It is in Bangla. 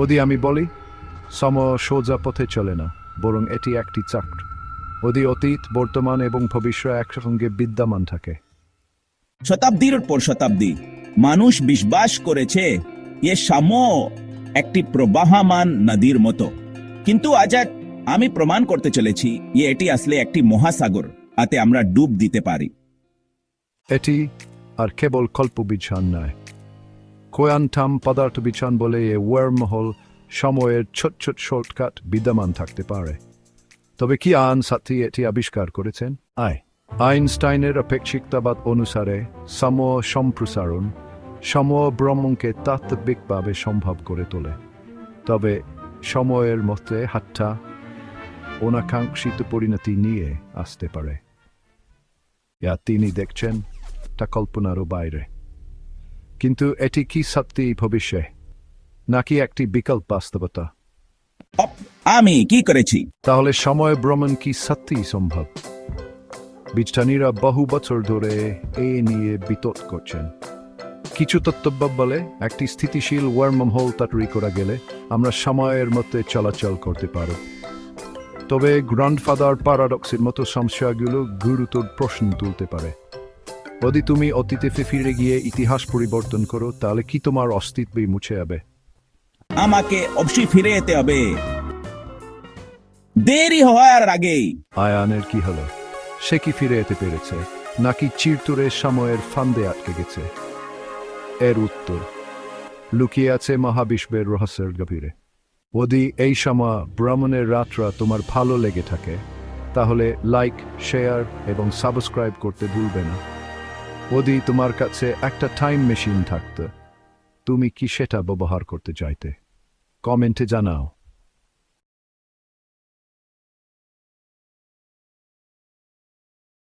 ওদি আমি বলি সম সোজা পথে চলে না বরং এটি একটি চক্র। ওদি অতীত বর্তমান এবং ভবিষ্যৎ একসঙ্গে বিদ্যমান থাকে। শতাব্দীর পর শতাব্দী মানুষ বিশ্বাস করেছে এ সাম একটি প্রবাহমান নদীর মতো। কিন্তু আজ আমি প্রমাণ করতে চলেছি যে এটি আসলে একটি মহাসাগর আতে আমরা ডুব দিতে পারি। এটি আর কেবল কল্প বিছান নয় কোয়ান্টাম পদার্থ বলে এ ওয়ার্মহোল সময়ের ছোট ছোট শর্টকাট বিদ্যমান থাকতে পারে। তবে কি আন সাথী এটি আবিষ্কার করেছেন? আয়। আইনস্টাইনের অপেক্ষিকতাবাদ অনুসারে সম সম্প্রসারণ, সম ব্রহ্মকে তাত্ত্বিকভাবে সম্ভব করে তোলে। তবে সময়ের মধ্যে হাতটা অনাকাঙ্ক্ষিত পরিণতি নিয়ে আসতে পারে। যা তিনি দেখছেন তা কল্পনারও বাইরে। কিন্তু এটি কি সত্যি ভবিষ্যে? নাকি একটি বিকল্প বাস্তবতা? আমি কি করেছি? তাহলে সময় ভ্রমণ কি সত্যি সম্ভব? বিজ্ঞানীরা বহু বছর ধরে এ নিয়ে বিতর্ক করছেন। কিছু তত্ত্বজ্ঞ বলে একটি স্থিতিশীল ওয়ার্ম হোল তৈরি করা গেলে আমরা সময়ের মধ্যে চলাচল করতে পারব। তবে গ্র্যান্ডফাদার প্যারাডক্সের মতো সমস্যাগুলো গুরুতর প্রশ্ন তুলতে পারে। যদি তুমি অতীতে ফিরে গিয়ে ইতিহাস পরিবর্তন করো তাহলে কি তোমার অস্তিত্বই মুছে যাবে? আমাকে অবশ্যই ফিরে যেতে হবে। দেরি হওয়ার আগেই আয়ানের কি হলো? সে কি ফিরে যেতে পেরেছে? নাকি চিরতুরে সময়ের ফান্দে আটকে গেছে? এর উত্তর লুকিয়ে আছে মহাবিশ্বের রহস্যের গভীরে। যদি এই সময় ভ্রমণের রাত্রা তোমার ভালো লেগে থাকে তাহলে লাইক শেয়ার এবং সাবস্ক্রাইব করতে ভুলবে না। যদি তোমার কাছে একটা টাইম মেশিন থাকত। তুমি কি সেটা ব্যবহার করতে চাইতে? কমেন্টে জানাও।